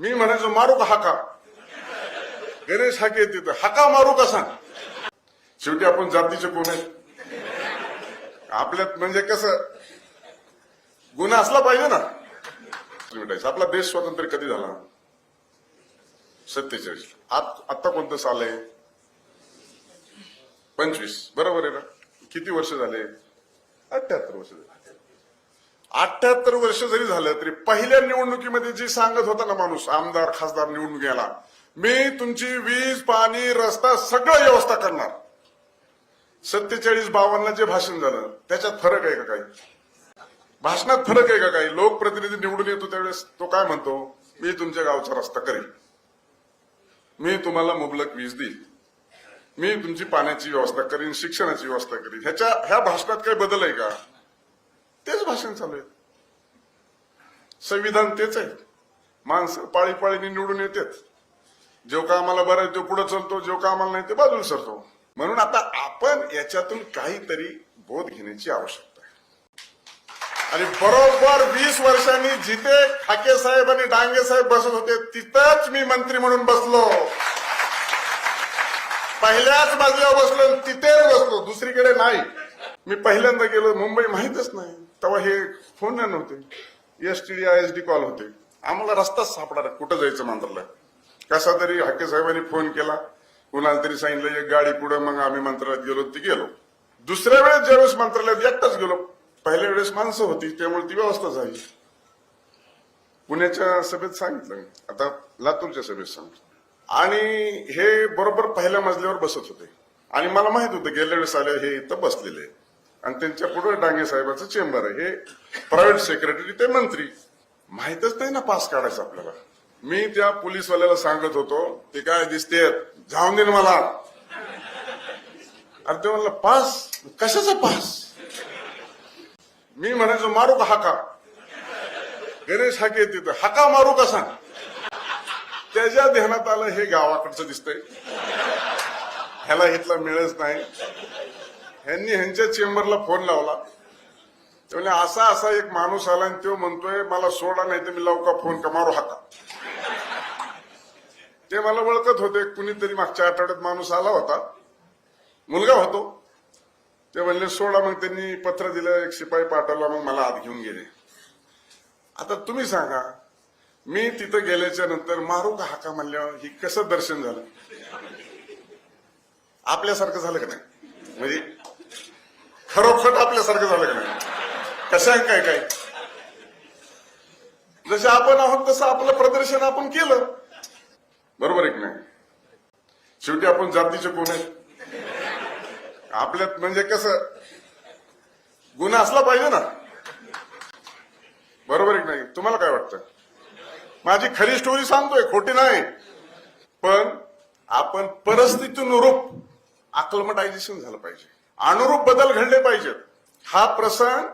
मी म्हणायचो मारू का हाका? गणेश हाके तिथं हाका मारू का सांग शेवटी आपण जातीचे कोण आहे आपल्यात म्हणजे कसं? गुन्हा असला पाहिजे ना. मिटायचं आपला देश स्वातंत्र्य कधी झाला? सत्तेचाळीस. आता कोणतं साल आहे? पंचवीस. बरोबर आहे ना? किती वर्ष झाले? अठ्याहत्तर वर्ष झाले. अठ्याहत्तर वर्ष जरी झालं तरी पहिल्या निवडणुकीमध्ये जी सांगत होता ना माणूस आमदार खासदार निवडून गेला मी तुमची वीज पाणी रस्ता सगळं व्यवस्था करणार. सत्तेचाळीस बावन्नला जे भाषण झालं त्याच्यात फरक आहे का काही? भाषणात फरक आहे का काही? लोकप्रतिनिधी निवडून येतो त्यावेळेस तो काय म्हणतो? मी तुमच्या गावचा रस्ता करेन. मी तुम्हाला मुबलक वीज देईल मी तुमची पाण्याची व्यवस्था करीन शिक्षणाची व्यवस्था करीन. ह्याच्या ह्या भाषणात काही बदल आहे का? तेच भाषण चालू आहे. संविधान तेच आहे. माणसं पाळी पाळीने निवडून येतात. जो का आम्हाला बरं आहे तो पुढे चालतो जो का आम्हाला नाही ते बाजूला सरतो. म्हणून आता आपण याच्यातून काहीतरी बोध घेण्याची आवश्यकता आहे. आणि बरोबर वीस वर्षांनी जिथे खाके साहेब आणि डांगे साहेब बसत होते तिथंच मी मंत्री म्हणून बसलो. पहिल्याच बाजूला बसलो आणि तिथेच बसलो. दुसरीकडे नाही. मी पहिल्यांदा गेलो मुंबई माहीतच नाही. तेव्हा हे फोन नाही नव्हते. S T D I S D call होते. आम्हाला रस्ताच सापडा कुठं जायचं मंत्रालय? कसा तरी हाके साहेबांनी फोन केला. कुणाला तरी सांगितलं एक गाडी पुढे मग आम्ही मंत्रालयात गेलो. ती गेलो. दुसऱ्या वेळेस ज्यावेळेस मंत्रालयात एकटाच गेलो पहिल्या वेळेस माणसं होती त्यामुळे ती व्यवस्था झाली. पुण्याच्या सभेत सांगितलं. आता लातूरच्या सभेत सांगितलं. आणि हे बरोबर पहिल्या मजल्यावर बसत होते. आणि मला माहीत होतं गेल्या वेळेस आले हे इथं बसलेले आणि त्यांच्या पुढे डांगे साहेबाचं चेंबर आहे. हे प्रायव्हेट सेक्रेटरी ते मंत्री. माहितच नाही ना पास काढायचं आपल्याला. मी त्या पोलीसवाल्याला सांगत होतो ते काय दिसते जाऊन दे ना मला. अरे ते म्हणलं पास? कशाचा पास? मी म्हणायचो मारू का हाका? गणेश हाके तिथं हाका मारू का सांग त्याच्या ध्यानात आलं हे गावाकडचं दिसतंय. ह्याला इथला मिळच नाही. ह्यांनी ह्यांच्या चेंबरला फोन लावला. ते म्हणले असा असा एक माणूस आला आणि तो म्हणतोय मला सोडा नाही तर मी लवकर फोन का मारू हाका ते मला ओळखत होते कुणीतरी मागच्या आठवड्यात माणूस आला होता. मुलगा होतो. ते म्हणले सोडा. मग त्यांनी पत्र दिलं एक शिपाई पाठवला मग मला आत घेऊन गेले. आता तुम्ही सांगा मी तिथं गेल्याच्यानंतर मारू का हाका म्हणल्यावर? ही कसं दर्शन झालं? आपल्यासारखं झालं का नाही? म्हणजे खरोखर आपल्यासारखं झालं का नाही? कसं आहे काय काय? जसे आपण आहोत तसं आपलं प्रदर्शन आपण केलं. बरोबर आहे नाही? शेवटी आपण जातीचे कोण आहे आपल्यात म्हणजे कसं? गुन्हा असला पाहिजे ना. बरोबर आहे नाही? तुम्हाला काय वाटतं? माझी खरी स्टोरी सांगतोय खोटी नाही. पण आपण परिस्थितीनुरूप अक्लमटायझेशन झालं पाहिजे. अनुरूप बदल घडले पाहिजेत. हा प्रसंग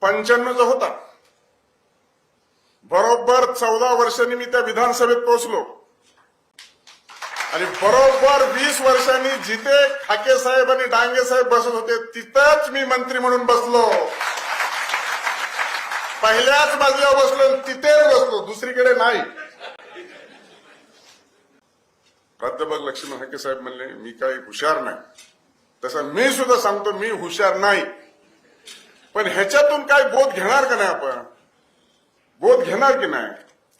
पंच्याण्णवचा होता. बरोबर चौदा वर्षांनी मी त्या विधानसभेत पोहोचलो. आणि बरोबर वीस वर्षांनी जिथे खाके साहेब आणि डांगे साहेब बसत होते तिथंच मी मंत्री म्हणून बसलो. पहिल्याच बाजूला बसलो तिथे तिथेच बसलो. दुसरीकडे नाही. प्राध्यापक लक्ष्मण हाके साहेब म्हणले मी काही हुशार नाही. तसं मी सुद्धा सांगतो मी हुशार नाही. पण ह्याच्यातून काय बोध घेणार का नाही आपण? बोध घेणार की नाही?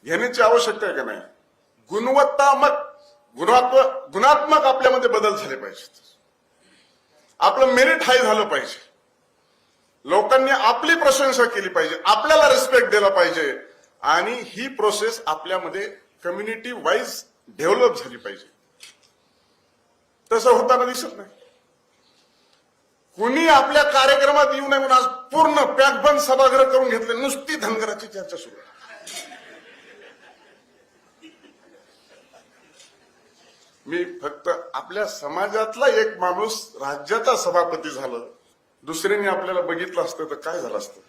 घेण्याची आवश्यकता आहे का नाही? गुणवत्तामक गुणात्मक गुणात्मक आपल्यामध्ये बदल झाले पाहिजेत. आपलं मेरिट हाय झालं पाहिजे. लोकांनी आपली प्रशंसा केली पाहिजे. आपल्याला रिस्पेक्ट दिला पाहिजे. आणि ही प्रोसेस आपल्यामध्ये कम्युनिटी वाईज डेव्हलप झाली पाहिजे. तसं होताना दिसत नाही. कुणी आपल्या कार्यक्रमात येऊ नये म्हणून आज पूर्ण पॅकबंद सभागृह करून घेतले. नुसती धनगराची चर्चा सुरू. आहे मी फक्त आपल्या समाजातला एक माणूस राज्याचा सभापती झालं. दुसऱ्यांनी आपल्याला बघितलं असतं तर काय झालं असतं?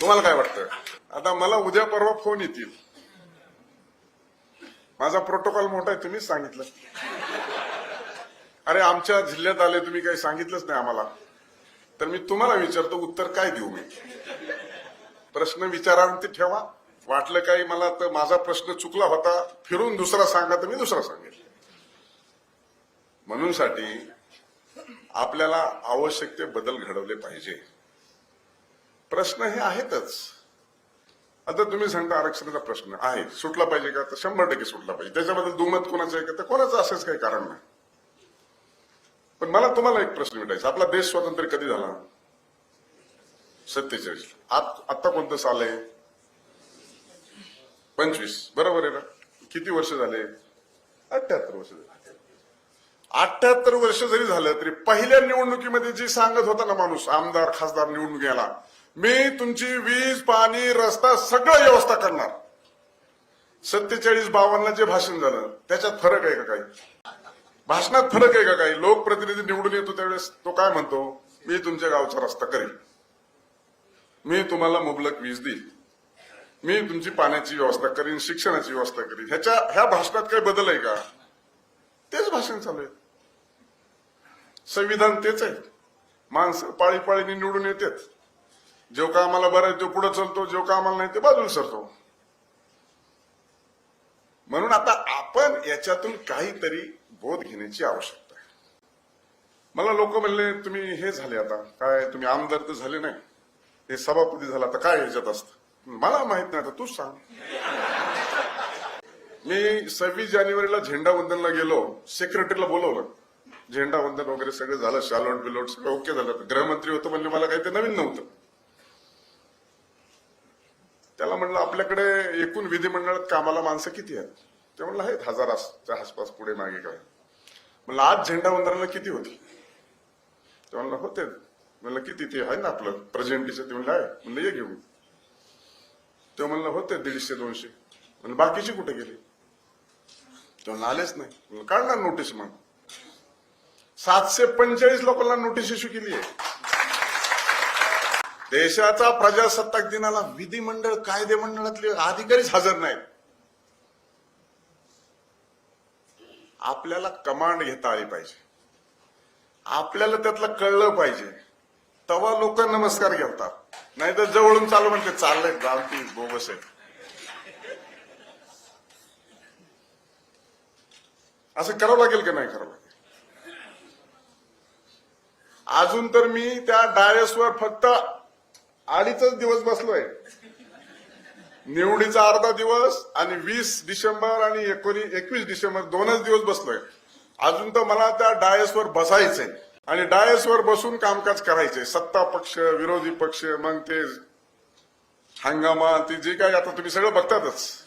तुम्हाला काय वाटतं? आता मला उद्या परवा फोन येतील. माझा प्रोटोकॉल मोठा आहे तुम्हीच सांगितलं. अरे आमच्या जिल्ह्यात आले तुम्ही काही सांगितलंच नाही आम्हाला. तर मी तुम्हाला विचारतो उत्तर काय देऊ मी? प्रश्न विचारांती ठेवा. वाटलं काही मला तर माझा प्रश्न चुकला होता फिरून दुसरा सांगा तर मी दुसरा सांगेल. म्हणून साठी आपल्याला आवश्यक ते बदल घडवले पाहिजे. प्रश्न हे आहेतच. आता तुम्ही सांगता आरक्षणाचा प्रश्न आहे सुटला पाहिजे का? तर शंभर टक्के सुटला पाहिजे. त्याच्याबद्दल दुमत कोणाचं आहे का? तर कोणाचं असंच काही कारण नाही. पण मला तुम्हाला एक प्रश्न विटायचा आपला देश स्वातंत्र्य कधी झाला? सत्तेचाळीस. आता कोणतं साल आहे? पंचवीस. बरोबर आहे ना? किती वर्ष झाले? अठ्याहत्तर वर्ष झाले. अठ्याहत्तर वर्ष जरी झालं तरी पहिल्या निवडणुकीमध्ये जी सांगत होता ना माणूस आमदार खासदार निवडणूक याला मी तुमची वीज पाणी रस्ता सगळं व्यवस्था करणार. सत्तेचाळीस बावन्नला जे भाषण झालं त्याच्यात फरक आहे का काही? भाषणात फरक आहे का काही? लोकप्रतिनिधी निवडून येतो त्यावेळेस तो काय म्हणतो? मी तुमच्या गावचा रस्ता करेन. मी तुम्हाला मुबलक वीज देईल मी तुमची पाण्याची व्यवस्था करीन शिक्षणाची व्यवस्था करीन. ह्याच्या ह्या भाषणात काही बदल आहे का? तेच भाषण चालू आहे. संविधान तेच आहे. माणसं पाळी पाळीने निवडून येतात. जो का आम्हाला बरं आहे तो पुढे चालतो जो का आम्हाला नाही ते बाजूला सरतो. म्हणून आता आपण याच्यातून काहीतरी बोध घेण्याची आवश्यकता आहे. मला लोक म्हणले तुम्ही हे झाले आता. काय तुम्ही आमदार तर झाले नाही. हे सभापती झाला तर काय ह्याच्यात असतं? मला माहीत नाही आता तूच सांग. मी सव्वीस जानेवारीला झेंडा वंदनला गेलो. सेक्रेटरीला बोलवलं. झेंडावंदन वगैरे सगळं झालं शालोट बिलोट सगळं ओके झालं. गृहमंत्री होतं म्हणजे मला काही ते नवीन नव्हतं. त्याला म्हणलं आपल्याकडे एकूण विधिमंडळात कामाला माणसं किती आहेत? ते म्हणलं आहेत हजाराच्या आसपास पुढे मागे काय. म्हणलं आज झेंडा वंदनाला किती होती? ते म्हणलं होते. म्हणलं किती ते आहे ना आपलं? प्रेझेंटीचं ते म्हणलं आहे. म्हणलं ये घेऊन. ते म्हणलं होते दीडशे दोनशे. म्हणलं बाकीची कुठे गेली? ते म्हणलं आलेच नाही. म्हणलं काढणार नोटीस मग? सातशे पंचेचाळीस लोकांना नोटीस इश्यू केली आहे. देशाचा प्रजासत्ताक दिनाला विधिमंडळ कायदे मंडळातले अधिकारीच हजर नाहीत. आपल्याला कमांड घेता आली पाहिजे. आपल्याला त्यातलं कळलं पाहिजे. तवा लोक नमस्कार घेतात. नाही तर जवळून चालू म्हणते चाललंय गावती बोगस आहे. असं करावं लागेल का नाही करावं लागेल? अजून तर मी त्या डायसवर फक्त अडीचच दिवस बसलोय. निवडीचा अर्धा दिवस आणि वीस डिसेंबर आणि एकोणीस एकवीस डिसेंबर दोनच दिवस बसलोय. अजून तर मला त्या डायसवर बसायचंय. आणि डायसवर बसून कामकाज करायचंय. सत्ता पक्ष विरोधी पक्ष मग ते हंगामा ते जे काय आता तुम्ही सगळं बघतातच.